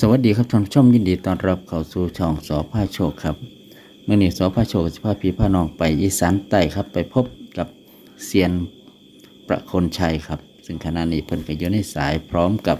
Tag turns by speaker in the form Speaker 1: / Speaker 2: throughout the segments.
Speaker 1: สวัสดีครับท่านผู้ชมยินดีต้อนรับเข้าสู่ช่องสอพาโชคครับเมื่อนี้สอพาโชคจะพาพี่พาน้องไปอีสานใต้ครับ ไปพบกับเซียนประคนชัยครับ ซึ่งขณะนี้เพิ่นก็อยู่ในสายพร้อมกับ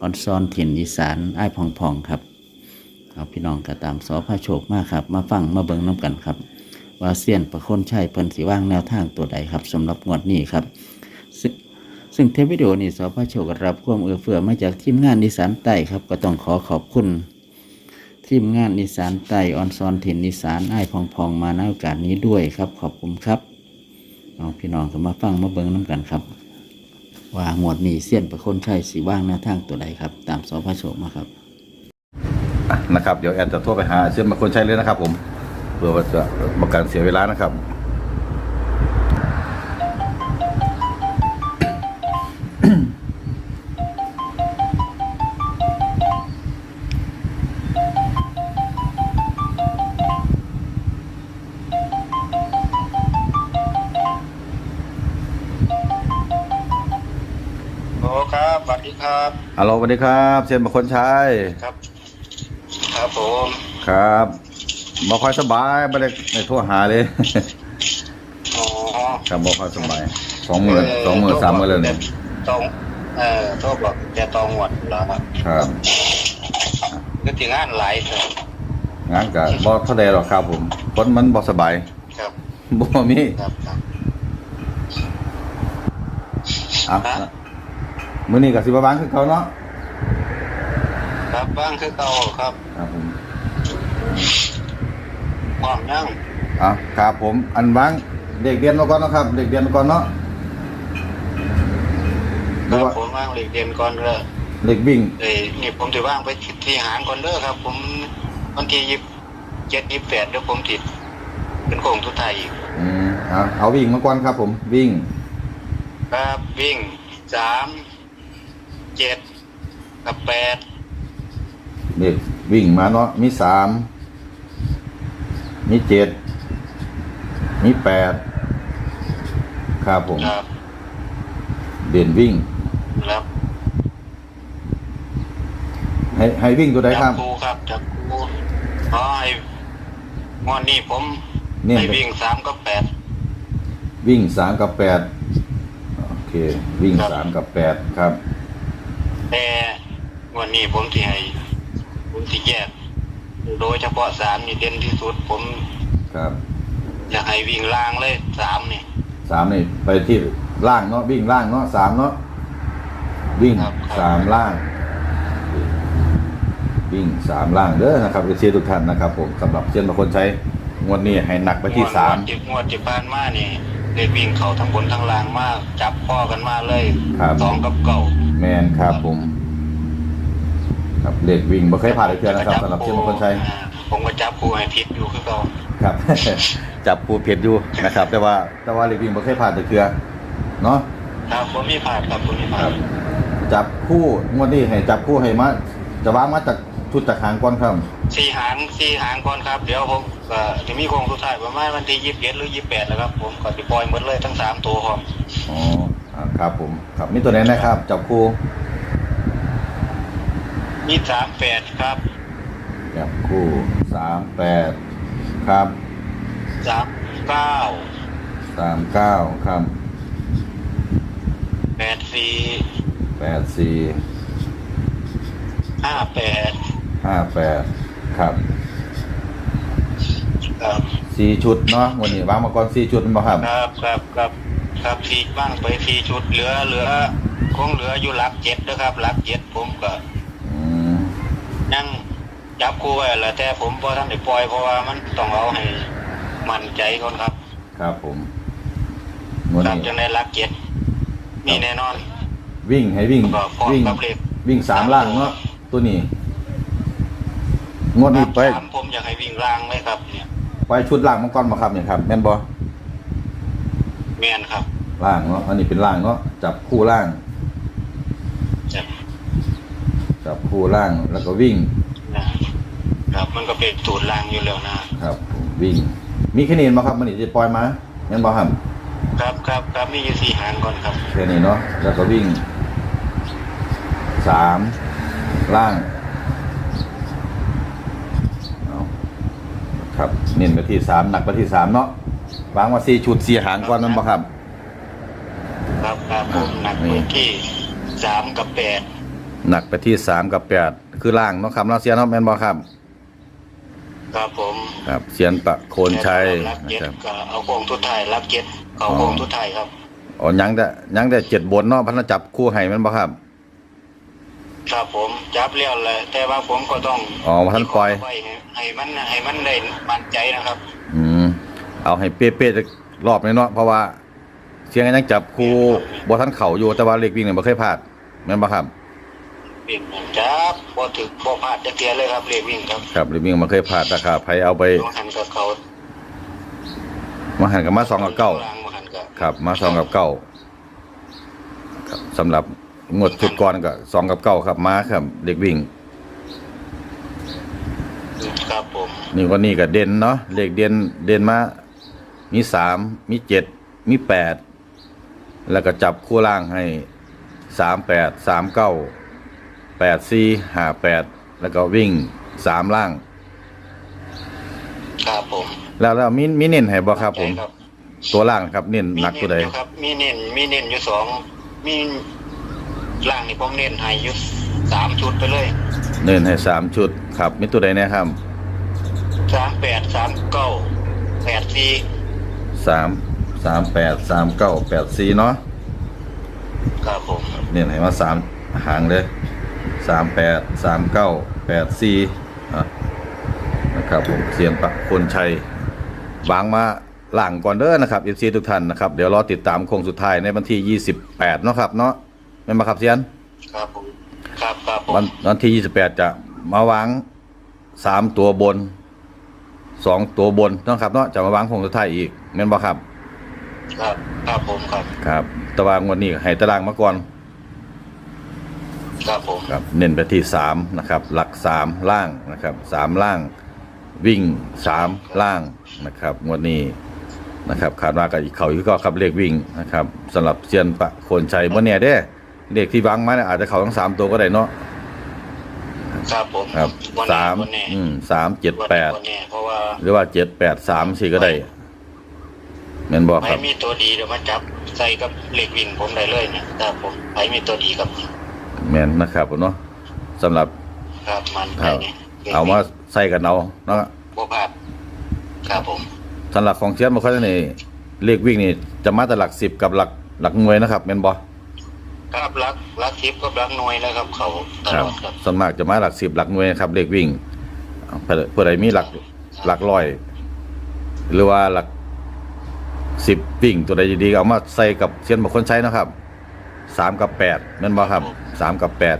Speaker 1: ออนซอนถิ่นอีสานไอ้พองพองครับเอาพี่น้องก็ตามสอพาโชคมากครับ มาฟังมาเบิ่งน้กันครับ ว่าเซียนประคนชัยเพิ่นสิว่างแนวทางตัวใดครับสำหรับงวดนี้ครับ ซึ่งเทปวิดีโอนี้สพโชครับความเอื้อเฟื้อมาจากทีมงานนิสานใต้ครับ ก็ต้องขอขอบคุณ ทีมงานนิสานใต้ออนซอนถิ่นนิสานไอ้พองพองมาในโอกาสนี้ด้วยครับ ขอบคุณครับเอาพี่น้องก็มาฟังมาเบิ้งน้ำกันครับ ว่างวดนี้เสี้ยนประคนชัยสีว่างแนวทางตัวใดครับ ตามสพโชคมาครับ
Speaker 2: นะครับเดี๋ยวแอดจะโทรไปหาเชื่อมมาคนใช้เลยนะครับ ผมเพื่อว่าจะประกันเสียเวลานะครับ ฮัลโหลสวัสดีครับเช่นมาคนใช้
Speaker 3: ครับ ครับผม
Speaker 2: ครับบ่ค่อยสบายไม่ได้ในโทรหาเลย
Speaker 3: อ๋อ
Speaker 2: ครับบ่ค่อยสบายสองมือสองมือสามมือเลยเนี่ย
Speaker 3: ตองเอ่อโทษบอกแต่ตองหวดแล้วครับ
Speaker 2: ครับ
Speaker 3: นึกถึงงานหลายเถอะ
Speaker 2: งานกับ่เท่าใดหรอกครับผมคนมันบ่สบาย
Speaker 3: ครับ
Speaker 2: บ่มี
Speaker 3: ครับครับ
Speaker 2: อะ มื้อนี้ก็สิบ่วางคือเขาเนาะ
Speaker 3: ครับบ้างคือเก่าครับ
Speaker 2: ครับผม
Speaker 3: พร้อมยัง
Speaker 2: อะครับผมอันวางเด็กเรียนมาก่อนเนาะครับ เด็กเรียนมาก่อนเนาะห
Speaker 3: ค
Speaker 2: รือ
Speaker 3: รับ
Speaker 2: ว่า
Speaker 3: ผมว่างเรียนเรียนก่อนเลย
Speaker 2: เด็กวิ่ง
Speaker 3: เอ้ยนี่ผมถือว่างไปที่หารก่อนเด้อครับ ผมวันที่ยี่สิบเจ็ดยี่สิบแปดเดี๋ยวผมติดเป็นโค้งทุกไทายอีก
Speaker 2: อืมเอาเอาวิ่งมาก่อนครับ ผมวิ่ง
Speaker 3: ครับวิ่งสาม เจ็ดกับแปด
Speaker 2: เด็กวิ่งมาเนาะมีสามมีเจ็ดมีแปดครับผม
Speaker 3: ครับ
Speaker 2: เด่นวิ่ง
Speaker 3: แล้ว
Speaker 2: ให้ให้วิ่งตัวใดครับ
Speaker 3: จัครูครับจับครูอ๋อไอ้งอนนี้ผม
Speaker 2: เนี่ย
Speaker 3: ไปวิ่งสามกับแปด
Speaker 2: วิ่งสามกับแปดโอเค วิ่ง
Speaker 3: ครับ
Speaker 2: สามกับแปดครับ
Speaker 3: แต่งวันนี้ผมที่ให้ผมที่แยก โดยเฉพาะสามนี่เด่นที่สุด ผม
Speaker 2: ครับ
Speaker 3: อยากให้วิ่งล่างเลยสามนี่
Speaker 2: สามนี่ไปที่ล่างเนาะวิ่งล่างเนาะสามเนาะวิ่ง
Speaker 3: ครับครับ
Speaker 2: สามล่าง วิ่งสามล่างเด้อนะครับเอเชียทุกท่านนะครับ ผมสำหรับเช่นบางคนใช้งวดนี้ให้หนักไปที่สาม
Speaker 3: งวดจิบงวดจิบพานมานี่ได้วิ่งเขาทั้งบนทั้งล่างมาก จับพ่อกันมาเลย
Speaker 2: ครับ
Speaker 3: สองกับเก่า
Speaker 2: แมนครับผม ครับเลขวิ่งบ่เคยผ่านเลยเพื่อนนะครับสำหรับเช่นบางคนใช้
Speaker 3: อ่าผมก็จับคู่ให้ทิศอยู่คือเก่า
Speaker 2: ครับ จับปูเผ็ดอยู่นะครับ แต่ว่าแต่ว่าเลขวิ่งบ่เคยผ่านเลยเพื่อเนาะ
Speaker 3: ครับผมมีผ่านครับผมมีผ่า
Speaker 2: ครั
Speaker 3: น
Speaker 2: บจับคู่งวดนี้ให้จับคู่ให้มาจะวางมาจากชุดจากหางก้อนครับ
Speaker 3: สี่หางสี่หางก่อนครับเดี๋ยวผมก็จะมีโครงสุดท้ายประมาณวันที่ยี่สิบเอ็ดหรือยี่สิบแปดแล้วครับ ผมก็จะปล่อยหมดเลยทั้งสามตัวครับ
Speaker 2: อ๋ออ่า ครับผมครับมีตัวไหนนะครับจับคู่
Speaker 3: มีสามแปดครับ
Speaker 2: จับคู่สามแปดครับ
Speaker 3: สามเก้า
Speaker 2: สามเก้าครับ
Speaker 3: แปดสี่
Speaker 2: แปดสี่
Speaker 3: ห้าแปด
Speaker 2: ห้าแปดครับ
Speaker 3: ครับ
Speaker 2: สี่ชุดเนาะวันนี้วางมาก่อนสี่ชุดมาครับ
Speaker 3: ครับครับครับ ครับสี่บ้างไปสี่ชุดเหลือเหลือคงเหลืออยู่หลักเจ็ดนะครับหลักเจ็ดผมก็
Speaker 2: อืม
Speaker 3: ยังจับคู่ไว้แหละแต่ผมพอท่านได้ปล่อยเพราะว่ามันต้องเอาให้มั่นใจก่อนครับ
Speaker 2: ครับผมวัน
Speaker 3: ครับ
Speaker 2: นี้
Speaker 3: จังได้หลักเจ็ดมีแน่นอน
Speaker 2: วิ่งให้วิ่ง
Speaker 3: ก็พร้อม
Speaker 2: วิ่ง
Speaker 3: กับเลข
Speaker 2: วิ่งสามล่างเนาะตัวนี้งวดนี้ไป
Speaker 3: สามผมอยากให้วิ่งล่างเลยครับ เนี่ย
Speaker 2: ไปชุดล่างมังกรมาครับเนี่ยครับแม่นบอ
Speaker 3: แมนครับ
Speaker 2: ล่างเนาะอันนี้เป็นล่างเนาะจับคู่ล่าง
Speaker 3: จับ
Speaker 2: จับคู่ล่างแล้วก็วิ่ง
Speaker 3: ครับมันก็เป็นสูตรลางอยู่แล้วนะครับ
Speaker 2: วิ่ง มีคะแนี้มาครับมันนี่จะปล่อยมายังบ่ครับ
Speaker 3: ครับครับครับมีอยู่สี่หางก่อนครับ
Speaker 2: แค่นี้เนาะแล้วก็วิ่งสามล่างครับเน้นไปที่สามหนักไปที่สามเนาะวางมาสี่ชุดสี่หางก่อนนั่นบ่ครับ
Speaker 3: ครับครับผมหนัก
Speaker 2: นี่
Speaker 3: ไปที่สามกับแปด
Speaker 2: หนักไปที่สามกับแปดคือล่างเนาะครับเนาะเสียเนาะแม่นบ่ครับ
Speaker 3: ครับผม
Speaker 2: ครับเสียนประโคนชัย
Speaker 3: รัก
Speaker 2: นะ
Speaker 3: เจ็ด
Speaker 2: ครับ
Speaker 3: ก็เอาโค้งทุดไทายรักเจ็ดเอา
Speaker 2: อ๋อ
Speaker 3: โค้งทุดไทายครับ
Speaker 2: อ๋อยังแต่ยังแต่เจ็ดบนเนาะพันธจับคู่ให้แม่นบ่ครับ
Speaker 3: ครับผมจับเลี้ยวเลยแต่ว่าผมก็ต้อง
Speaker 2: อ๋อว่าท่านปล่อย
Speaker 3: ไว้ให้ให้มันให้มันได้มั่นใจนะครับ
Speaker 2: อืมเอาให้เป๊ะๆจะรอบนี้เนาะเพราะว่า เสียงยังจับคู่บ่ทันเข่าอยู่แต่ว่าเลขวิ่งเนี่ยบ่เคยพลาดแม่นบ่ครับ
Speaker 3: วิ่งจับบ่ถึกบ่พลาดจะเตียเลยครับเรียกวิ่งครับ
Speaker 2: ครับเลขวิ่งบ่เคยพลาดนะครับใครเอาไป
Speaker 3: ต้องหันกับเขา
Speaker 2: มาหันกับมาสองกับเก้า
Speaker 3: ล่งมาหันกับ
Speaker 2: ครับ มาสองกับเก้าครับสำหรับงวดชุดก่อนก็สองกับเก้าครับมาครับเด็กวิ่ง
Speaker 3: ครับผม
Speaker 2: นี่ก็นี่ก็เด่นเนาะเลขเด่นเด่นมามีสามมีเจ็ดมีแปด แล้วก็จับคู่ล่างให้สามแปดสามเก้าแปดสี่ห้าแปดแล้วก็วิ่งสามล่าง
Speaker 3: ครับผม
Speaker 2: แล้วแล้วมีมีเน้นให้บ่ครับผม
Speaker 3: ใช่
Speaker 2: ตัวล่างครับเน้น
Speaker 3: มี
Speaker 2: หนักตัวใด
Speaker 3: เน้นอยู่ครับมีเน้นมีเน้นอยู่สองมีล่างนี่ผมเน้นให้อยู่สามชุดไปเลย
Speaker 2: เน้นให้สามชุดครับมีตัวใดแนะครับ
Speaker 3: สามแปดสามเก้าแปดสี่
Speaker 2: สาม สามแปดสามเก้าแปดสี่เนาะ
Speaker 3: ครับผม
Speaker 2: เน้นให้มาสามหางเลยสามแปดสามเก้าแปดสี่อะนะครับผมเสียนปะคนชัยวางมาหลังก่อนเด้อนะครับเอฟซีทุกท่านนะครับ เดี๋ยวรอติดตามโค้งสุดท้ายในวันที่ยี่สิบแปดเนาะครับเนาะไม่นมาครับเสียน
Speaker 3: ครับผมครับครับผม
Speaker 2: วันวันที่ยี่สิบแปดจะมาวางสามตัวบนสองตัวบนเนาะครับเนาะจะมาวางโค้งสุดท้ายอีกแม่นบ่ครับ
Speaker 3: ครับครับผมครับ
Speaker 2: ครับแตารางวันนี้ให้ตารางมาก่อน
Speaker 3: ครับผม
Speaker 2: ครับเน้นไปที่สามนะครับ หลักสามล่างนะครับสามล่าง วิ่งสามล่างนะครับงวดนี้นะครับคาดว่ากับอีกเขาอีกก็ครับเลขวิ่งนะครับสำหรับเซียนปะโคนชัยเมื่อเนี่ยเด้เลขที่วางมาเนี่ยอาจจะเขาทั้งสามตัวก็ได้เนาะ
Speaker 3: ครับผม
Speaker 2: ครับ
Speaker 3: วันนี้
Speaker 2: สาม
Speaker 3: วันนี้
Speaker 2: อืมสามเจ็ด
Speaker 3: วัน
Speaker 2: แป
Speaker 3: นี้
Speaker 2: ด
Speaker 3: วันนี้เพราะว่า
Speaker 2: หรือว่าเจ็ดแปดสามสี่ก็ได้ แม่นบอกค
Speaker 3: ไม่
Speaker 2: รับ
Speaker 3: มีตัวดีเดี๋ยวมาจับ ใส่กับเหล็กวิ่งผมได้เลยเนี่ยครับผมไม่มีตัวดีครับ
Speaker 2: แม่นนะครับเนาะสำหรับ
Speaker 3: ครับมัน
Speaker 2: ครับ
Speaker 3: ไปนี่
Speaker 2: เอามาใส่กันเอาเนาะ
Speaker 3: บ่พลาดครับผม
Speaker 2: สำหรับของเชียนมาค่อยนี่เลขวิ่งนี่จะมาแต่หลักสิบกับหลักหลักหน่วยนะครับแม่นบอ
Speaker 3: ครับรักรักทิพย์กับรักหน่วยแล้วครับ เขาต
Speaker 2: ครั
Speaker 3: ล
Speaker 2: บ
Speaker 3: อดครับ
Speaker 2: ส่วนมากจะมาหลักสิบหลักหน่วยนะครับเลขวิ่งเอาเพื่อเพื่อใดมีหลักหลักร้อย หรือว่าหลัก สิบวิ่งตัวใดดีๆก็เอามาใส่กับเชียนบางคนใช้นะครับสามกับแปดแม่นบอครับสามกับแปด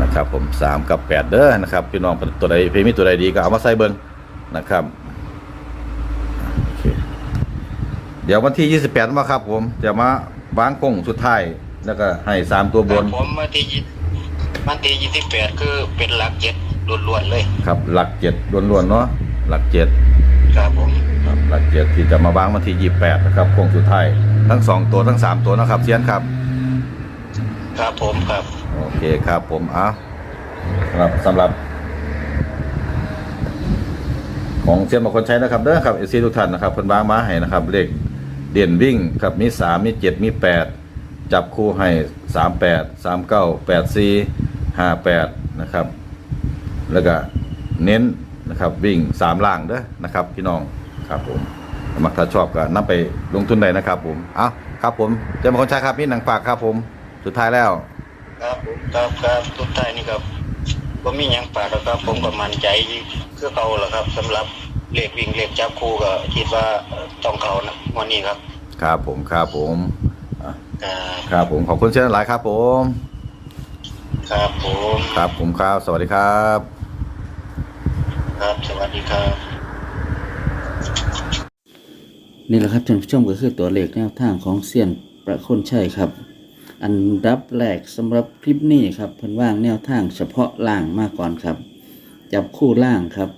Speaker 2: นะครับผมสามกับแปดเด้อนะครับพี่น้องตัวใดเพมีตัวใดดีก็เอามาใส่เบิ้งนะครับโอเคเดี๋ยววันที่ยี่สิบแปดมาครับ ผมจะมาวางกงสุดท้าย แล้วก็ให้สามตัวบน
Speaker 3: ครับผมวันที่ยี่วันที่ยี่สิบแปดคือเป็นหลักเจ็ดล้วนๆเลย
Speaker 2: ครับ หลักเจ็ดล้วนๆเนาะหลักเจ็ด
Speaker 3: ครับผม
Speaker 2: ครับ หลักเจ็ดที่จะมาวางวันที่ยี่แปดนะครับโค้งสุดท้ายทั้งสองตัวทั้งสามตัวนะครับเซียนครับ
Speaker 3: ครับผมครับ
Speaker 2: โอเคครับผมอะสำหรับสำหรับ ของเซียนบางคนใช้นะครับเด้อครับเอซีทุกท่านนะครับเพิ่นวางมาให้นะครับ เลขเด่นวิ่งครับมีสามมีเจ็ดมีแปดจับคู่ให้สามแปดสามเก้าแปดสี่ห้าแปดนะครับ แล้วก็เน้นนะครับวิ่งสามล่างเด้อนะครับ พี่น้อง ครับผมมักถ้าชอบก็นำไปลงทุนได้นะครับ ผมอะครับผมเจ้าบางคนใช้ครับนี่หนังฝากครับ ผม สุดท้ายแล้ว
Speaker 3: ครับผมครับครับทุกท่านนี่ครับผมมีหยังฝากแล้วครับ ผมก็มั่นใจคือเขาแหละครับสำหรับเลขวิ่งเลขจับคู่ก็คิดว่าเอ่อต้องเขานะวันนี้ครับ
Speaker 2: ครับผมครับผมอะ
Speaker 3: ครับ
Speaker 2: ครับผมขอบคุณเช่นหลายครับ ผม
Speaker 3: ครับผม
Speaker 2: ครับผมครับ สวัสดีครับ
Speaker 3: ครับสวัสดีครับ
Speaker 1: นี่แหละครับท่านผู้ชมก็คือตัวเลขแนวทางของเซียนประคนชัยครับ อันดับแรกสำหรับคลิปนี้ครับเพิ่นว่างแนวทางเฉพาะล่างมาก่อนครับ จับคู่ล่างครับ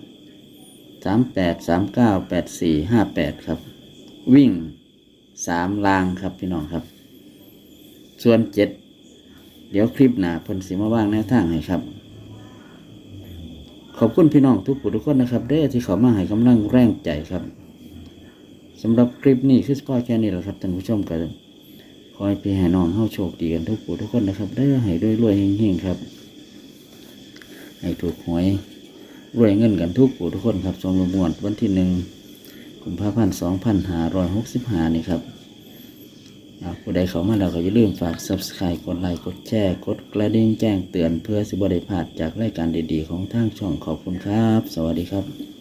Speaker 1: สามแปดสามเก้าแปดสี่ห้าแปดครับ วิ่งสามล่างครับพี่น้องครับ ส่วนเจ็ดเดี๋ยวคลิปหน้าเพิ่นสิมาว่างแนวทางให้ครับ ขอบคุณพี่น้องทุกผู้ทุกคนนะครับเด้อที่เขามาให้กำลังแรงใจครับ สำหรับคลิปนี้คือสปอยแค่นี้แหละครับท่านผู้ชมกันขอให้พี่ให้น้องเฮาโชคดีกันทุกผู้ทุกคนนะครับเด้ให้วยรวยเฮงๆครับ ให้ถูกหวยรวยเงินกันทุกผู้ทุกคนครับทรงมวดวันที่หนึ่งกุมภาพันธ์สองพันห้าร้อยหกสิบห้านี่ครับอ่าผู้ใดเข้ามาแล้วก็อย่าลืมฝาก subscribe กดไลค์กดแชร์ กดกระดิ่งแจ้งเตือนเพื่อสิบได้พลาดจากรายการดีๆ ของทางช่องขอบคุณครับ สวัสดีครับ